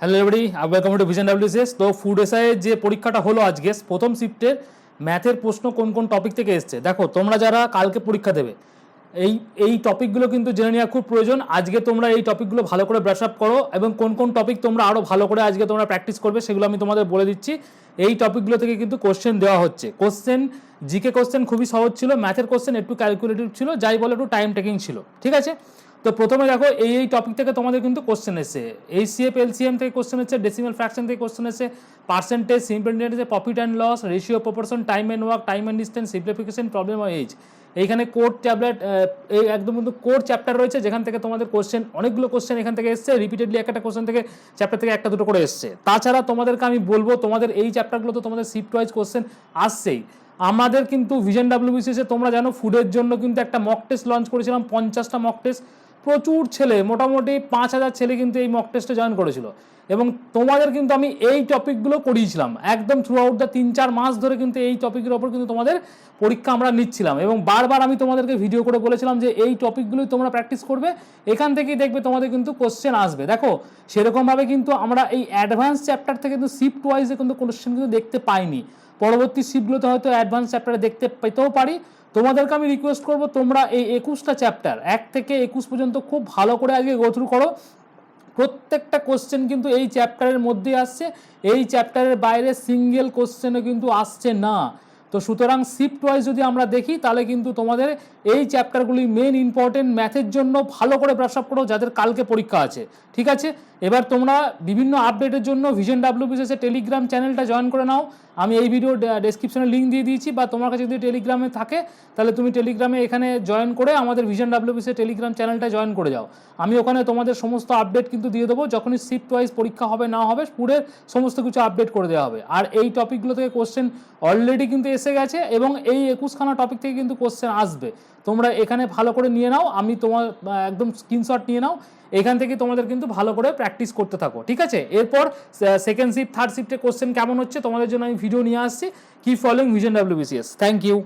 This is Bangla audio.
Hello every welcome to vision WCS তো ফুড এসআই যে পরীক্ষাটা হলো আজকে, প্রথম শিফটের ম্যাথের প্রশ্ন কোন কোন টপিক থেকে এসছে? দেখো, তোমরা যারা কালকে পরীক্ষা দেবে, এই এই টপিকগুলো কিন্তু জেনে নেওয়া খুব প্রয়োজন। আজকে তোমরা এই টপিকগুলো ভালো করে ব্রাশ আপ করো এবং কোন কোন টপিক তোমরা আরও ভালো করে আজকে তোমরা প্র্যাকটিস করবে সেগুলো আমি তোমাদের বলে দিচ্ছি। এই টপিকগুলো থেকে কিন্তু কোশ্চেন দেওয়া হচ্ছে। কোশ্চেন জিকে কোশ্চেন খুবই সহজ ছিল ম্যাথের কোশ্চেন একটু ক্যালকুলেটিভ ছিল, যাই বলে একটু টাইম টেকিং ছিল। ঠিক আছে? তো প্রথমে দেখো এই এই টপিক থেকে তোমাদের কিন্তু কোশ্চেন এসছে। এইসিএফ এলসিএম থেকে কোশ্চেন এসছে ডেসিমাল ফ্র্যাকশন থেকে কোশ্চেন এসছে percentage simple profit and loss ratio proportion time and work time and distance simplification problem of age এইখানে কোড ট্যাবলেট এই একদম কিন্তু কোড চ্যাপ্টার রয়েছে, যেখান থেকে তোমাদের কোশ্চেন অনেকগুলো কোশ্চেন এখান থেকে এসছে রিপিটেডলি একটা কোশ্চেন থেকে চ্যাপ্টার থেকে একটা দুটো করে এসছে। তাছাড়া তোমাদেরকে আমি বলব, তোমাদের এই চ্যাপ্টারগুলো তো তোমাদের শিফট ওয়াইজ কোশ্চেন আসছেই। আমাদের কিন্তু ভিশন ডাব্লিউবিসিএসে তোমরা জানো ফুডের জন্য কিন্তু একটা মক টেস্ট লঞ্চ করেছিলাম, পঞ্চাশটা মক টেস্ট প্রচুর ছেলে, মোটামুটি পাঁচ হাজার ছেলে কিন্তু এই মক টেস্টে জয়েন করেছিল। এবং তোমাদের কিন্তু আমি এই টপিকগুলো করিয়েছিলাম। একদম থ্রু আউট দ্য তিন চার মাস ধরে কিন্তু এই টপিকের ওপর কিন্তু তোমাদের পরীক্ষা আমরা নিচ্ছিলাম। এবং বারবার আমি তোমাদেরকে ভিডিও করে বলেছিলাম যে এই টপিকগুলোই তোমরা প্র্যাকটিস করবে, এখান থেকেই দেখবে তোমাদের কিন্তু কোশ্চেন আসবে। দেখো, সেরকমভাবে কিন্তু আমরা এই অ্যাডভান্স চ্যাপ্টার থেকে কিন্তু শিফট ওয়াইজে কিন্তু কোশ্চেন কিন্তু দেখতে পাইনি। পরবর্তী শিফটগুলোতে হয়তো অ্যাডভান্স চ্যাপ্টারে দেখতে পেতেও পারি। তোমাদেরকে আমি রিকোয়েস্ট করব, তোমরা এই একুশটা চ্যাপ্টার এক থেকে একুশ পর্যন্ত খুব ভালো করে আগে গোথ্রু করো। প্রত্যেকটা কোশ্চেন কিন্তু এই চ্যাপ্টারের মধ্যে আসছে, এই চ্যাপ্টারের বাইরে সিঙ্গেল কোশ্চেনও কিন্তু আসছে না। তো সুতরাং শিফট ওয়াইজ যদি আমরা দেখি, তাহলে কিন্তু তোমাদের এই চ্যাপ্টারগুলি মেন ইম্পর্টেন্ট ম্যাথের জন্য ভালো করে ব্রাশ আপ করো, যাদের কালকে পরীক্ষা আছে। ঠিক আছে? এবার তোমরা বিভিন্ন আপডেটের জন্য ভিশন ডাব্লিউবিসিএসের টেলিগ্রাম চ্যানেলটা জয়েন করে নাও। আমি এই ভিডিও ডেসক্রিপশনে লিঙ্ক দিয়ে দিয়েছি, বা তোমার কাছে যদি টেলিগ্রামে থাকে, তাহলে তুমি টেলিগ্রামে এখানে জয়েন করে আমাদের ভিশন ডাব্লিউ ডাব্লিউবিসি টেলিগ্রাম চ্যানেলটা জয়েন করে যাও। আমি ওখানে তোমাদের সমস্ত আপডেট কিন্তু দিয়ে দেবো, যখনই শিফট ওয়াইজ পরীক্ষা হবে না হবে পুরের সমস্ত কিছু আপডেট করে দেওয়া হবে। আর এই টপিকগুলো থেকে কোশ্চেন অলরেডি কিন্তু এসে গেছে, এবং এই একুশখানা টপিক থেকে কিন্তু কোশ্চেন আসবে। তোমরা এখানে ভালো করে নিয়ে নাও, আমি তোমার একদম স্ক্রিনশট নিয়ে নাও। এখান থেকে তোমাদের কিন্তু ভালো করে প্র্যাকটিস করতে থাকো, ঠিক আছে? এরপর সেকেন্ড শিফট থার্ড শিফটে কোশ্চেন কেমন হচ্ছে তোমাদের জন্য আমি ভিডিও নিয়ে আসছি। কি following vision WBCS thank you